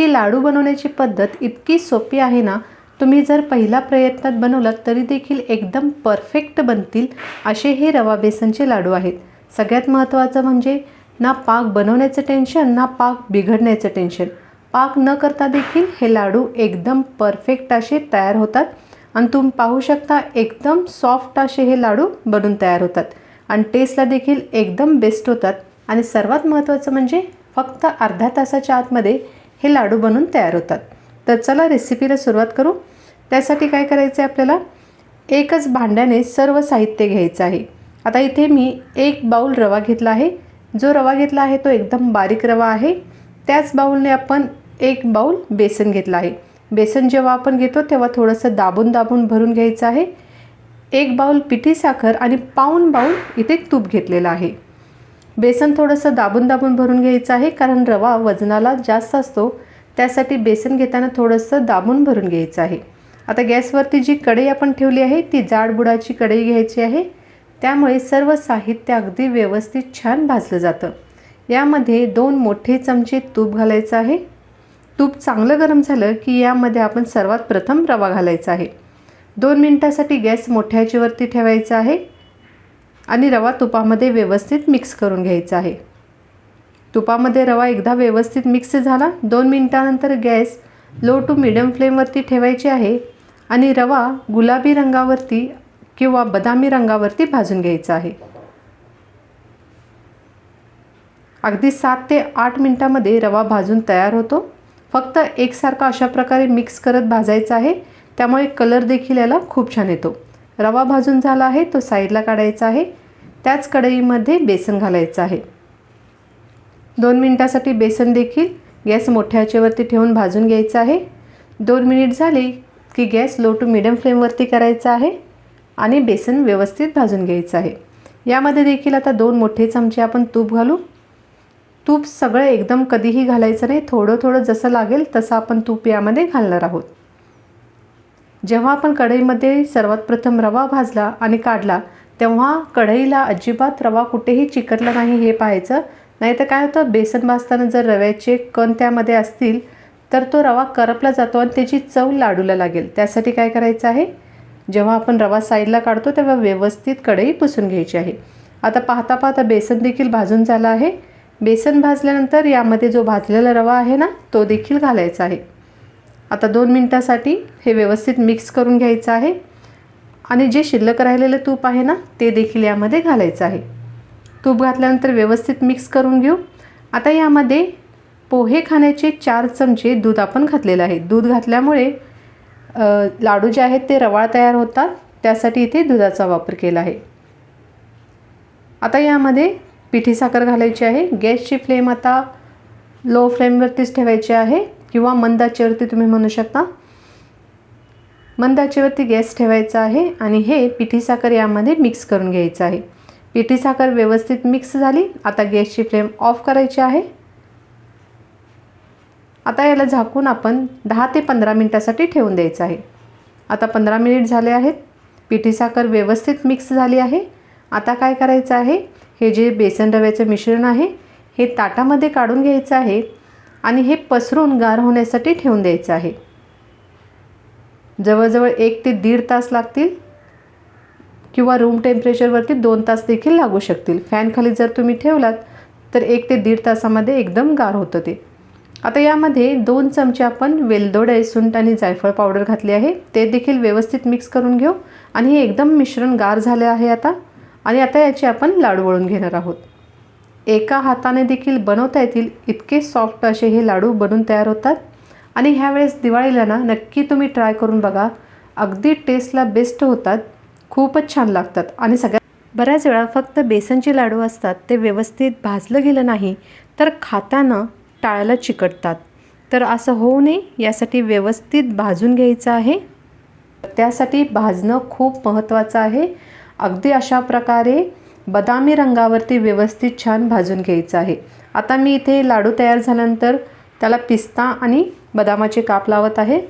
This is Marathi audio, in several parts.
ही लाडू बनवण्याची पद्धत इतकी सोपी आहे ना तुम्ही जर पहिल्या प्रयत्नात बनवलात तरी देखील एकदम परफेक्ट बनतील असे हे रवा बेसनचे लाडू आहेत. सगळ्यात महत्त्वाचं म्हणजे ना पाक बनवण्याचं टेन्शन ना पाक बिघडण्याचं टेन्शन पाक न करता देखील हे लाडू एकदम परफेक्ट असे तयार होतात आणि तुम्ही पाहू शकता एकदम सॉफ्ट असे हे लाडू बनून तयार होतात. आणि टेस्टला देखील एकदम बेस्ट होतात. आणि सर्वात महत्त्वाचं म्हणजे फक्त अर्ध्या तासाच्या आतमध्ये हे लाडू बनून तयार होतात. तर चला रेसिपीला सुरुवात करू. त्यासाठी काय करायचं आहे आपल्याला? एकच भांड्याने सर्व साहित्य घ्यायचं आहे. आता इथे मी एक बाऊल रवा घेतला आहे. जो रवा घेतला आहे तो एकदम बारीक रवा आहे. त्याच बाऊलने आपण एक बाऊल बेसन घेतलं आहे. बेसन जेव्हा आपण घेतो तेव्हा थोडंसं दाबून दाबून भरून घ्यायचं आहे. एक बाऊल पिठी साखर आणि पाऊन बाऊल इथे तूप घेतलेलं आहे. बेसन थोडंसं दाबून दाबून भरून घ्यायचं आहे कारण रवा वजनाला जास्त असतो. त्यासाठी बेसन घेताना थोडंसं दाबून भरून घ्यायचं आहे. आता गॅसवरती जी कढई आपण ठेवली आहे ती जाड बुडाची कढई घ्यायची आहे. त्यामुळे सर्व साहित्य अगदी व्यवस्थित छान भाजलं जातं. यामध्ये दोन मोठे चमचे तूप घालायचं आहे. तूप चांगलं गरम झालं की यामध्ये आपण सर्वात प्रथम रवा घालायचा आहे. दोन मिनटासाठी गॅस मोठ्या याच्यावरती ठेवायचा आहे. आणि रवा तुपामध्ये व्यवस्थित मिक्स करून घ्यायचा आहे. तुपामध्ये रवा एकदा व्यवस्थित मिक्स झाला दोन मिनटानंतर गॅस लो टू मिडियम फ्लेमवरती ठेवायची आहे आणि रवा गुलाबी रंगावरती किंवा बदामी रंगावरती भाजून घ्यायचा आहे. अगदी सात ते आठ मिनटामध्ये रवा भाजून तयार होतो. फक्त एकसारखा अशा प्रकारे मिक्स करत भाजायचा आहे. त्यामुळे कलर देखील याला खूप छान येतो. रवा भाजून झाला आहे तो साईडला काढायचा आहे. त्याच कढईमध्ये बेसन घालायचं आहे. दोन मिनटासाठी बेसन देखील गॅस मोठ्या आचेवरती ठेवून भाजून घ्यायचं आहे. दोन मिनिट झाले की गॅस लो टू मिडियम फ्लेमवरती करायचा आहे आणि बेसन व्यवस्थित भाजून घ्यायचं आहे. यामध्ये देखील आता दोन मोठे चमचे आपण तूप घालू. तूप सगळं एकदम कधीही घालायचं नाही थोडं थोडं जसं लागेल तसं आपण तूप यामध्ये घालणार आहोत. जेव्हा आपण कढईमध्ये सर्वात प्रथम रवा भाजला आणि काढला तेव्हा कढईला अजिबात रवा कुठेही चिकटला नाही हे पाहायचं. नाही तर काय होतं? बेसन भाजताना जर रव्याचे कण त्यामध्ये असतील तर तो रवा करपला जातो आणि त्याची चव लाडूला लागेल. त्यासाठी काय करायचं आहे? जेव्हा आपण रवा साईडला काढतो तेव्हा व्यवस्थित कढई पुसून घ्यायची आहे. आता पाहता पाहता बेसन देखील भाजून झालं आहे. बेसन भाजल्यानंतर यामध्ये जो भाजलेला रवा आहे ना तो देखील घालायचा आहे. आता दोन मिनटासाठी हे व्यवस्थित मिक्स करून घ्यायचं आहे. आणि जे शिल्लक राहिलेलं तूप आहे ना ते देखील यामध्ये घालायचं आहे. तूप घातल्यानंतर व्यवस्थित मिक्स करून घेऊ. आता यामध्ये पोहे खाण्याचे चार चमचे दूध आपण घातलेलं आहे. दूध घातल्यामुळे लाडू जे आहेत ते रवाळ तयार होतात. त्यासाठी इथे दुधाचा वापर केला आहे. आता यामध्ये पिठी साखर घालायची आहे. गॅसची फ्लेम आता लो फ्लेमवरतीच ठेवायची आहे. किंवा मंदाच्यावरती तुम्ही म्हणू शकता. मंद आचेवरती गॅस ठेवायचा आहे आणि हे पिठी साखर यामध्ये मिक्स करून घ्यायचं आहे. पिठी साखर व्यवस्थित मिक्स झाली. आता गॅसची फ्लेम ऑफ करायची आहे. आता याला झाकून आपण दहा ते पंधरा मिनटासाठी ठेवून द्यायचं आहे. आता पंधरा मिनिट झाले आहेत. पिठी साखर व्यवस्थित मिक्स झाली आहे. आता काय करायचं आहे? हे जे बेसन रव्याचं मिश्रण आहे हे ताटामध्ये काढून घ्यायचं आहे आणि हे पसरून गार होण्यासाठी ठेवून द्यायचं आहे. जवळजवळ एक ते दीड तास लागतील किंवा रूम टेम्परेचरवरती दोन तास देखील लागू शकतील. फॅनखाली जर तुम्ही ठेवलात तर एक ते दीड तासामध्ये एकदम गार होतं ते. आता यामध्ये दोन चमचे आपण वेलदोडे सुंट आणि जायफळ पावडर घातली आहे. ते देखील व्यवस्थित मिक्स करून घेऊ. आणि हे एकदम मिश्रण गार झाले आहे आता. आणि आता याचे आपण लाडू वळून घेणार आहोत. एका हाताने देखील बनवता येतील. इतके सॉफ्ट असे हे लाडू बनून तयार होतात. आणि ह्यावेळेस दिवाळीला ना नक्की तुम्ही ट्राय करून बघा. अगदी टेस्टला बेस्ट होतात. खूपच छान लागतात. आणि सगळ्यात बऱ्याच वेळा फक्त बेसनचे लाडू असतात ते व्यवस्थित भाजलं गेलं नाही तर खाताना टाळ्याला चिकटतात. तर असं होऊ नये यासाठी व्यवस्थित भाजून घ्यायचं आहे. त्यासाठी भाजणं खूप महत्त्वाचं आहे. अगदी अशा प्रकारे बदामी रंगावरती व्यवस्थित छान भाजून घ्यायचं आहे. आता मी इथे लाडू तयार झाल्यानंतर त्याला पिस्ता आणि बदामाचे काप लावत आहे.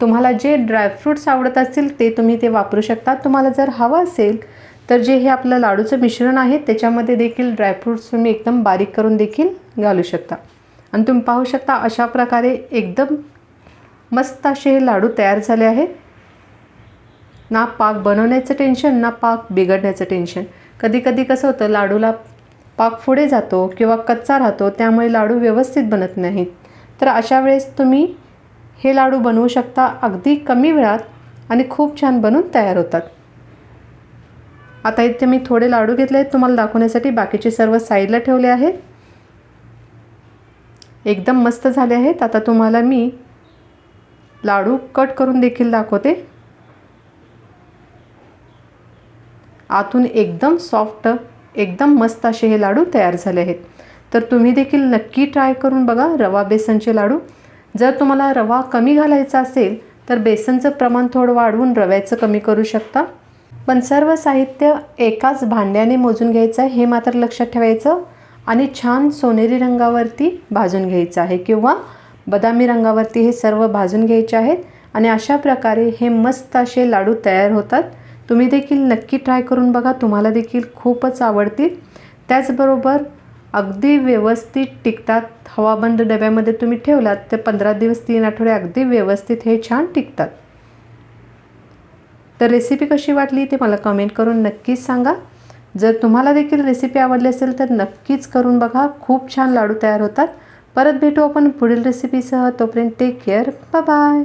तुम्हाला जे ड्रायफ्रूट्स आवडत असतील ते तुम्ही ते वापरू शकता. तुम्हाला जर हवं असेल तर जे हे आपलं लाडूचं मिश्रण आहे त्याच्यामध्ये देखील ड्रायफ्रूट्स तुम्ही एकदम बारीक करून देखील घालू शकता. आणि तुम्ही पाहू शकता अशा प्रकारे एकदम मस्त असे हे लाडू तयार झाले आहेत ना पाक बनवण्याचं टेन्शन ना पाक बिघडण्याचं टेन्शन कधी कधी कसं होतं लाडूला पाक पुढे जातो किंवा कच्चा राहतो त्यामुळे लाडू व्यवस्थित बनत नाहीत. तर अशा वेळेस तुम्ही हे लाडू बनवू शकता अगदी कमी वेळात आणि खूप छान बनून तयार होतात. आता इथे मी थोडे लाडू घेतले आहेत तुम्हाला दाखवण्यासाठी बाकीचे सर्व साईडला ठेवले आहेत. एकदम मस्त झाले आहेत. आता तुम्हाला मी लाडू कट करून देखील दाखवते. आतून एकदम सॉफ्ट एकदम मस्त असे हे लाडू तयार झाले आहेत. तर तुम्ही देखील नक्की ट्राय करून बघा रवा बेसनचे लाडू. जर तुम्हाला रवा कमी घालायचा असेल तर बेसनचं प्रमाण थोडं वाढवून रव्याचं कमी करू शकता. पण सर्व साहित्य एकाच भांड्याने मोजून घ्यायचं आहे हे मात्र लक्षात ठेवायचं आणि छान सोनेरी रंगावरती भाजून घ्यायचं आहे किंवा बदामी रंगावरती हे सर्व भाजून घ्यायचे आहेत आणि अशा प्रकारे हे मस्त असे लाडू तयार होतात. तुम्ही देखील नक्की ट्राय करून बघा तुम्हाला देखील खूपच आवडतील. त्याचबरोबर अगदी व्यवस्थित टिकतात. हवाबंद डब्यामध्ये तुम्ही ठेवलात तर पंधरा दिवस तीन आठवडे अगदी व्यवस्थित हे छान टिकतात. तर रेसिपी कशी वाटली ते मला कमेंट करून नक्कीच सांगा. जर तुम्हाला देखील रेसिपी आवडली असेल तर नक्कीच करून बघा. खूप छान लाडू तयार होतात. परत भेटू आपण पुढील रेसिपीसह तोपर्यंत टेक केअर बाय